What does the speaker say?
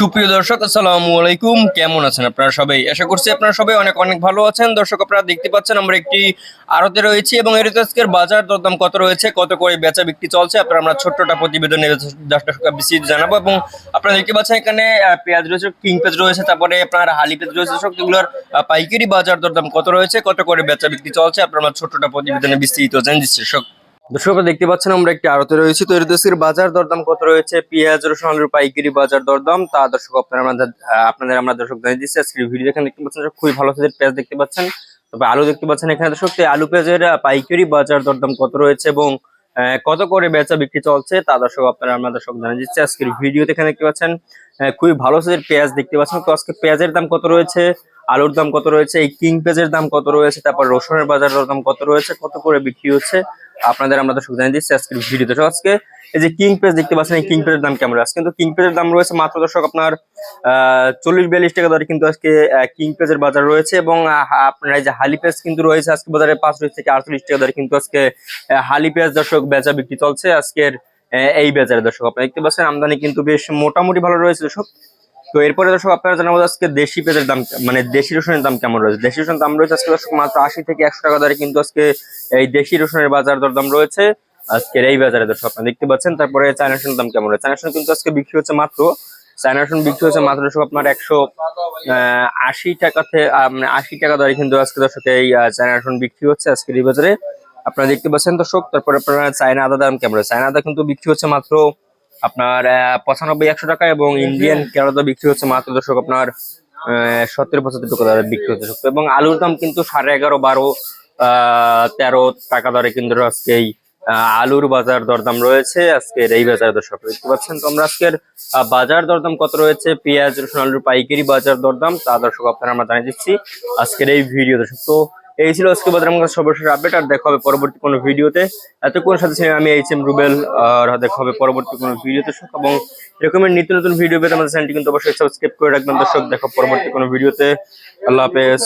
সুপ্রিয় দর্শক, আসসালামু আলাইকুম। কেমন আছেন আপনারা সবাই? আশা করছি আপনারা সবাই অনেক অনেক ভালো আছেন। দর্শক, আপনারা দেখতে পাচ্ছেন আমরা একটি আড়তে রয়েছি এবং এর আজকের বাজার দরদাম কত রয়েছে, কত করে বেচা বিক্রি চলছে, আপনারা আমরা ছোট্টটা প্রতিবেদনে টাকা বেশি জানাব এবং আপনারা দেখতে পাচ্ছেন এখানে পেঁয়াজ রয়েছে, কিং পেঁয়াজ রয়েছে, তারপরে আপনার হালি পেঁয়াজ রয়েছে সব এগুলোর পাইকারি বাজার দরদাম কত রয়েছে, কত করে বেচা বিক্রি চলছে, আপনারা আমরা ছোট্টটা প্রতিবেদনে বিস্তৃত জানিয়ে দিচ্ছি দর্শক দর্শক দেখতে পাচ্ছেন আমরা একটি আড়তে রয়েছি। তো দেশের বাজার দরদাম কত রয়েছে? পেঁয়াজ রসুন আলুর পাইকারি বাজার দরদাম। তা দর্শক আপনারা আমাদের আহ, আপনাদের আমরা দর্শক জানিয়ে দিচ্ছি। আজকের ভিডিও এখানে দেখতে পাচ্ছেন খুবই ভালো সাইজের পেঁয়াজ দেখতে পাচ্ছেন। তবে আলু দেখতে পাচ্ছেন এখানে দর্শক আলু পেঁয়াজের পাইকারি বাজার দরদাম কত রয়েছে এবং কত করে বেচা বিক্রি চলছে? তা দর্শক আপনারা আমরা দর্শক জানিয়ে দিচ্ছি। আজকের ভিডিওতে এখানে দেখতে পাচ্ছেন খুবই ভালো সাইজের পেঁয়াজ দেখতে পাচ্ছেন। তো আজকে পেঁয়াজের দাম কত রয়েছে? আলুর দাম কত রয়েছে? এই কিং পেঁয়াজের দাম কত রয়েছে? তারপর রসুনের বাজার দাম কত রয়েছে? কত করে বিক্রি হচ্ছে? আপনাদের আমরা দর্শক জানিয়ে দিচ্ছি আজকের ভিডিওতে। তো আজকে এই যে কিং পেজ দেখতে পাচ্ছেন, এই কিং পেজের দাম কেমন আছে কিন্তু কিং পেজের দাম রয়েছে মাত্র দর্শক আপনার চল্লিশ বিয়াল্লিশ টাকা দরে কিন্তু আজকে কিং পেজের বাজার রয়েছে এবং আপনার এই যে হালি পেজ কিন্তু রয়েছে আজকে বাজারে পাঁচচল্লিশ থেকে আটচল্লিশ টাকা দরে কিন্তু আজকে হালি পেঁয়াজ দর্শক বেচা বিক্রি চলছে আজকের এই বাজারে দর্শক। আপনারা দেখতে পাচ্ছেন আমদানি কিন্তু বেশ মোটামুটি ভালো রয়েছে দর্শক। তো এরপরে দর্শক, আপনারা জানাব আজকে দেশি পেঁয়াজের দাম মানে দেশি রসুনের দাম কেমন রয়েছে? দেশি রসুনের দাম রয়েছে আজকে দর্শক মাত্র আশি থেকে একশো টাকা দরে, কিন্তু আজকে এই দেশি রসুনের বাজার দর দাম রয়েছে আজকের এই বাজারে দর্শক আপনারা দেখতে পাচ্ছেন। তারপরে চায়না রসুনের দাম কেমন রয়েছে? চায়না রসুন কিন্তু আজকে বিক্রি হচ্ছে মাত্র, চায়না রসুন বিক্রি হচ্ছে মাত্র দর্শক আপনার একশো আশি টাকাতে মানে আশি টাকা দরে কিন্তু আজকে দর্শক এই চায়না রসুন বিক্রি হচ্ছে আজকের এই বাজারে। আপনারা দেখতে পাচ্ছেন দর্শক, তারপরে আপনারা চায়না আদা দাম কেমন রয়েছে? চায়না আদা কিন্তু বিক্রি হচ্ছে মাত্র আপনার পঁচানব্বই, একশো টাকা এবং ইন্ডিয়ান কেরালা বিক্রি হচ্ছে মাত্র দর্শক আপনার সত্তর, পঁচাত্তর টাকা দরে বিক্রি হচ্ছে দর্শক। এবং আলুর দাম কিন্তু সাড়ে এগারো, বারো তেরো টাকা দরে কিন্তু আজকে এই আলুর বাজার দরদাম রয়েছে। আজকের এই বাজার দর্শক দেখতে পাচ্ছেন তো আমরা আজকের বাজার দরদাম কত রয়েছে? পেঁয়াজ, রসুন, আলুর পাইকারি বাজার দরদাম, তা দর্শক আপনারা আমরা জানিয়ে দিচ্ছি আজকের এই ভিডিও দর্শক। তো এই ছিল আজকে বাজার আমার সর্বশেষ আপডেট আর দেখা হবে পরবর্তী কোনো ভিডিওতে। এতক্ষণ সাথে ছিলেন আমি এইচ এম রুবেল, আর দেখা হবে পরবর্তী কোনো ভিডিওতে। এবং এরকমের নিত্য নতুন ভিডিও পেতে আমাদের চ্যানেলটি কিন্তু অবশ্যই সাবস্ক্রাইব করে রাখবেন, দর্শক। দেখো পরবর্তী কোনো ভিডিওতে। আল্লাহ হাফেজ.